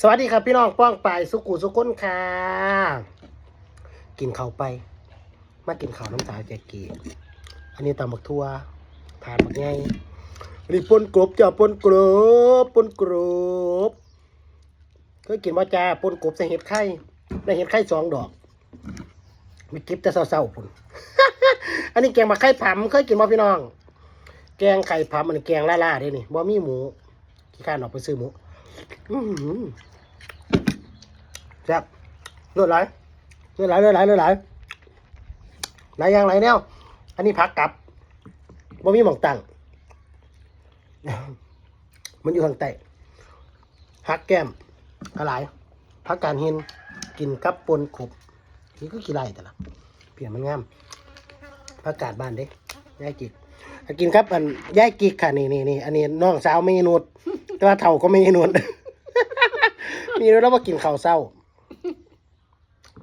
สวัสดีครับพี่น้องป้องไปสุกุสุกุนค่ะ กินข้าวไป มากินข้าวน้ำตาแจกกี้อันนี้ตำบักทั่วทานบักไงอันนี้ปนกรบจ้าปนกรบปนกรบเคยกินว่าจ้าปนกรบใส่เห็ดไข่ได้เห็ดไข่สองดอกมีกิบแต่เศร้าๆพุ่นอันนี้แกงมาไข่ผำเคยกินบ่พี่น้อง แกงไข่ผำอันแกงล่าๆเด้นี่บ่มีหมูขี้ข้านออกไปซื้อหมู แซ่บเลือดไหลเลือดไหลเลือดไหลเลือดไหลไหลยางไหลแนวอันนี้พักกลับบ่มีหมองตังมันอยู่ทางใต้พักแก้มอะไรพักการหินกินกับปนขบนี่ก็กี่ไรแต่ละเปลี่ยนมันงามพักกาดบ้านเด้ยายกิกกินครับอันยายกิกค่ะนี่นี่นี่อันนี้น้องสาวไม่นุด แต่ว่าเท่าก็ไม่นุดมีแล้วว่ากินข้าวเศร้า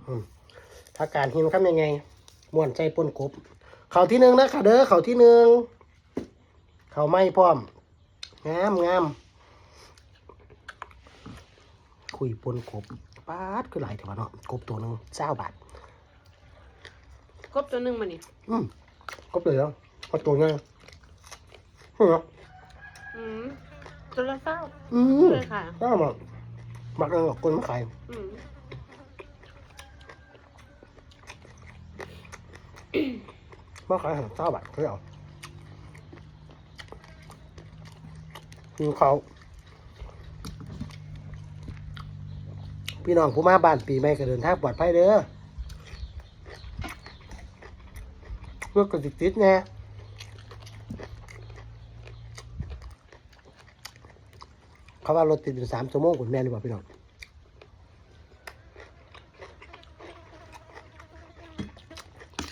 อืมถ้าการหินทำยังไงม่วนใจปนกบเขาที่หนึ่งนะค่ะเด้อเขาที่หนึ่งเขาไม่พร้อม งามงามคุยปนกบปาดคือหลายแต่ว่าเนาะกบตัวหนึ่งเจ้าบาทครบตัวหนึ่งมานี่อืมกบเลยแล้วเอาตัวไงเฮ้ยอืม ตัวละเศร้าอืมเลยค่ะเจ้ามาหมักเองกับคนมาขายอืมมาขายหันเจ้าบาทเขาเอาคือเขา พี่น้องผู้มาบ้านปีใหม่ก็เดินทางปลอดภัยเด้อเพื่อกระติกติดแน่ เขาว่ารถติดอยู่สามชั่วโมงคุณแม่นหรือเปล่าพี่น้อง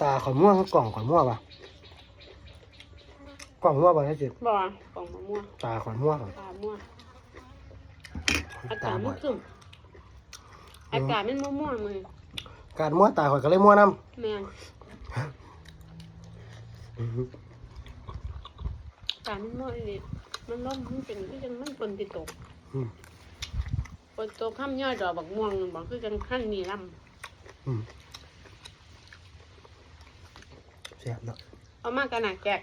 ตาขอนม่วงกล่องขอนม่วงป่ะกล่องม่วงป่ะใช่จิบ่กล่องมะม่วงตาขอนม่วงตาม่วงอาตากาศบ่มัอนยซึมอากาศมันมะม่วงมือการม่วงตาข่อยก็เลยม่วงน้แม่นำอากาศมันม่วงนี่ มันร้อนมันเป็นคือจังมันฝนติดตกอืมฝนตกข้ามยอดดอกบักม่วงนั่นบอกคือจังขั้นมีลอืมแซ่บเนาะำเอามากระหนักแกะ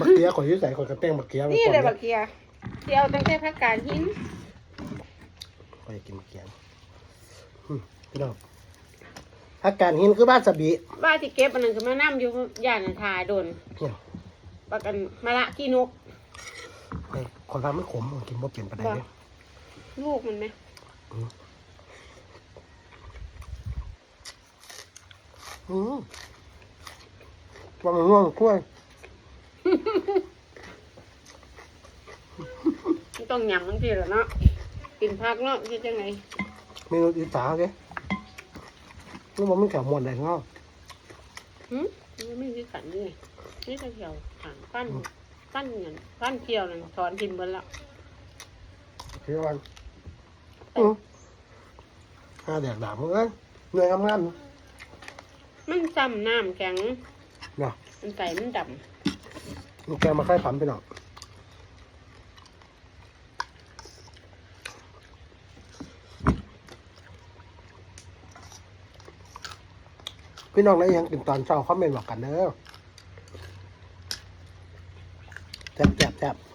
บักเกียข่อยอยืดใส่ข่อยกระเต้งบักเกียนี่เลยบักเกียเดียวตั้งแต่พักการหินข่อยอยากกินบักเกียอืมพี่น้องอาการหินคือบ้านสบีว่าที่เก็บอันนั้นคือมานั่อยู่ย่านทาโดนเนี่ยปากกันมาละขี้นก ไอ้คนว่ามันขมมันกินบ่เปลี่ยนไปได้เลยลูกมันไหมอืมว่ามันง่วงกล้วยมันต้องยำทั้งทีแหละเนาะกินพักเนาะคือจังไงเมนูอีสานเด้นี่มันไม่แข็งมวนได้เงาหืมมันไม่มีขันนี่นี่ตะเขียวขันปั้น ปั้นเงินปั้นเขียวนั่นถอนทิมเบิดแล้วเพี่วันอืมห้าแดกดาบมึงเอ้ยเหนื่อยทำงานมันจำน้ำแข็งเนาะมันใส่มันดมึงแกมาค่อยผันไปหน่อยพี่น้องได้ยังกินตอนเช้าคอมเมนต์บอกกันเด้อ that.